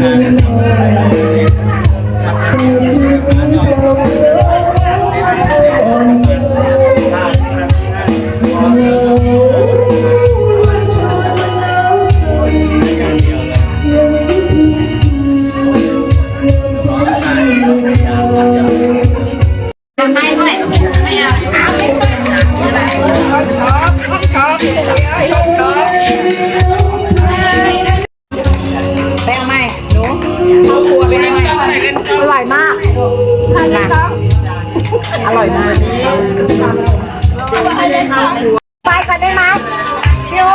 ไอร่อยมากไปก่อนได้ไหมพี่โอ๊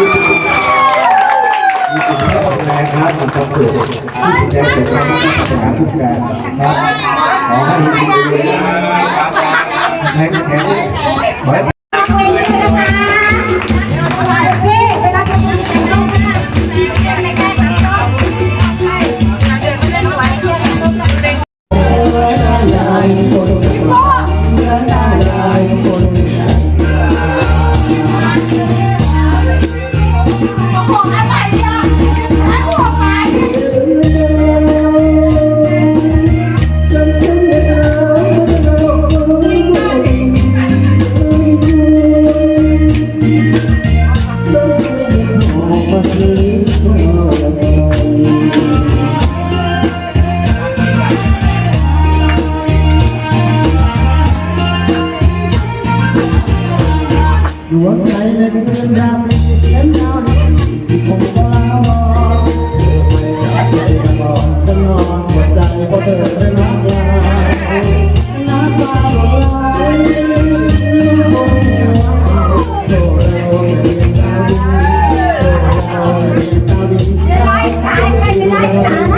นการพัฒนาทุกการครับขอให้ดีๆให้แข็งขอให้ ดวง วใจในกระเซ็นดำเอ็นดาวผมก็ลาบอกเธอไม่กลับใจกระบอกจะนอนหัวใจเพราะเธอได้รักลาน้ำตาไหลคงไม่าโดนโดวเดียวดไม่ไล่ตาไม่ไล่